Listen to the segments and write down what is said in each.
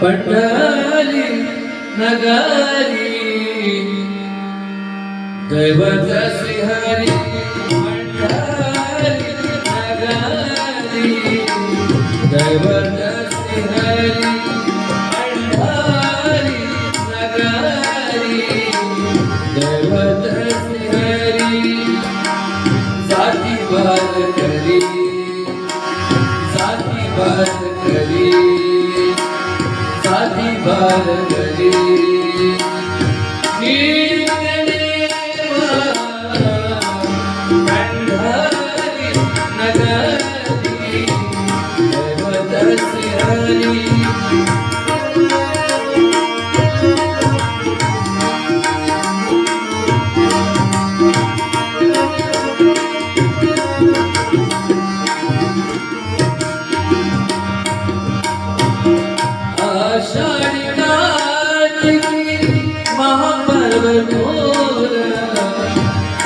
पंढरी नगारी दैवत सिंहारी पंढरी नगारी दैवत सिंहारी। बात करी साधी बात करी साधी बात करी.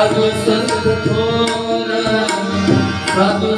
ਸਾਧੂ ਸੰਤ ਥੋਰਾ ਸਾਧੂ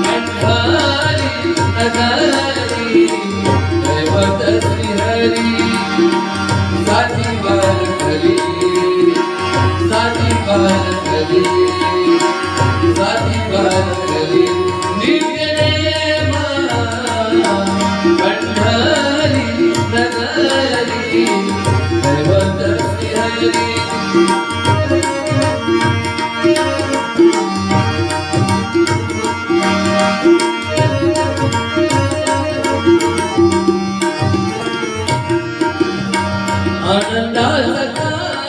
Thank you. Thank you.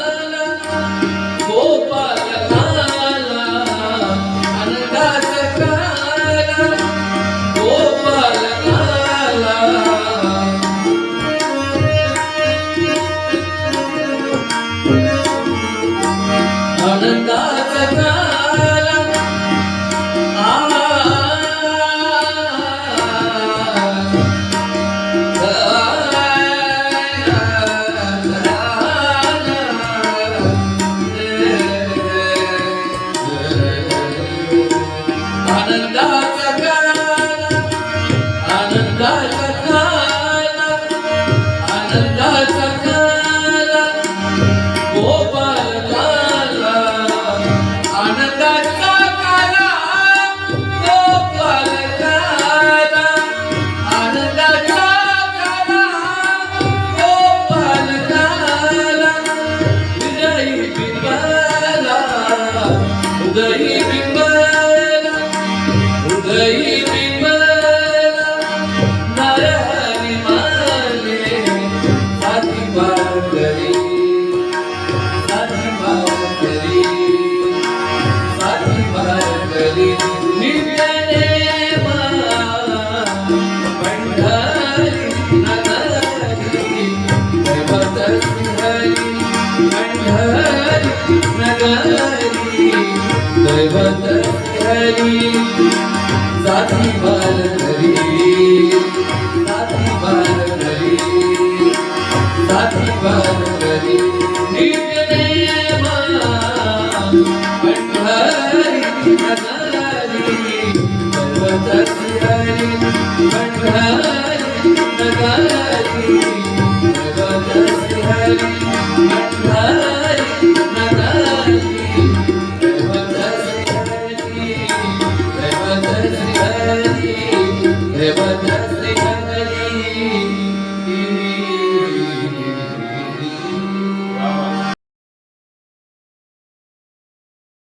the evening. साधी वारकरी